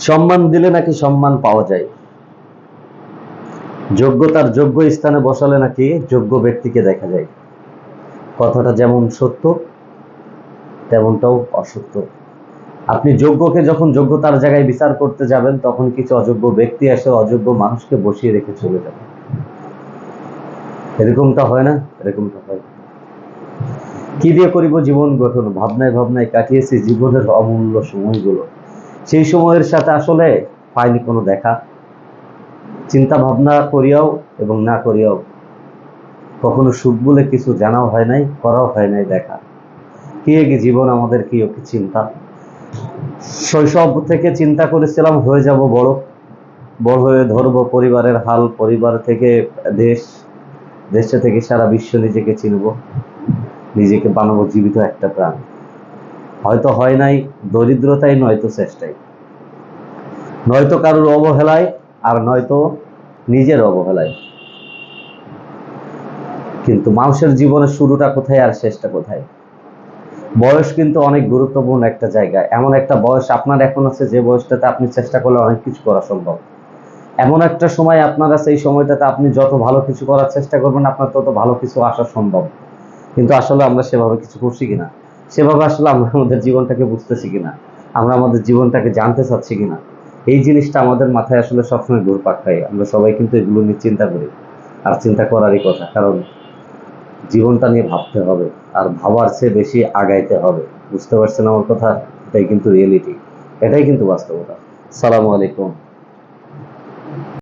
সম্মান দিলে নাকি সম্মান পাওয়া যায়? যোগ্যতার যোগ্য স্থানে বসালে নাকি যোগ্য ব্যক্তিকে দেখা যায়? কথাটা যেমন সত্য, তেমনটাও অসত্য। আপনি যোগ্যকে যখন যোগ্যতার জায়গায় বিচার করতে যাবেন, তখন কিছু অযোগ্য ব্যক্তি এসে অযোগ্য মানুষকে বসিয়ে রেখে চলে যাবে। এরকমটা হয় না? এরকমটা হয় কি দিয়ে করিব জীবন গঠন? ভাবনায় ভাবনায় কাটিয়েছি জীবনের অমূল্য সময়গুলো। সেই সময়ের সাথে আসলে পাইনি কোনো দেখা। চিন্তা ভাবনা করিয়াও এবং না করিয়াও কখনো সুখ বলে কিছু জানাও হয় নাই, করাও হয় নাই দেখা। কি কি জীবন আমাদের, কি কি চিন্তা? শৈশব থেকে চিন্তা করেছিলাম, হয়ে যাব বড়। বড় হয়ে ধরবো পরিবারের হাল, পরিবার থেকে দেশ। দেশে থেকে সারা বিশ্ব নিজেকে চিনব। নিজেকে বানাবো জীবিত একটা প্রাণ। হয়তো হয় নাই, দরিদ্রতাই নয়তো চেষ্টাই নয়তো কারোর অবহেলায় আর নয়তো নিজের অবহেলায়। কিন্তু মানুষের জীবনের শুরুটা কোথায় আর শেষটা কোথায়? বয়স কিন্তু অনেক গুরুত্বপূর্ণ একটা জায়গা। এমন একটা বয়স আপনার এখন আছে যে বয়সটাতে আপনি চেষ্টা করলে অনেক কিছু করা সম্ভব। এমন একটা সময় আপনার আছে, এই সময়টাতে আপনি যত ভালো কিছু করার চেষ্টা করবেন, আপনার তত ভালো কিছু আসা সম্ভব। কিন্তু আসলে আমরা সেভাবে কিছু করছি কিনা? সেভাবে আসলে আমরা আমাদের জীবনটাকে বুঝতেছি কিনা? আমরা আমাদের জীবনটাকে জানতে চাচ্ছি কিনা? এই জিনিসটা আমাদের মাথায় আসলে সবসময় ঘুরপাক খায়। আমরা সবাই কিন্তু এগুলো নিয়ে চিন্তা করি। আর চিন্তা করারই কথা। কারণ জীবনটা নিয়ে ভাবতে হবে। আর ভাবার চেয়ে বেশি আগাইতে হবে। বুঝতে পারছেন আমার কথা? এটাই কিন্তু রিয়েলিটি এটাই কিন্তু বাস্তবতা। সালামু আলাইকুম।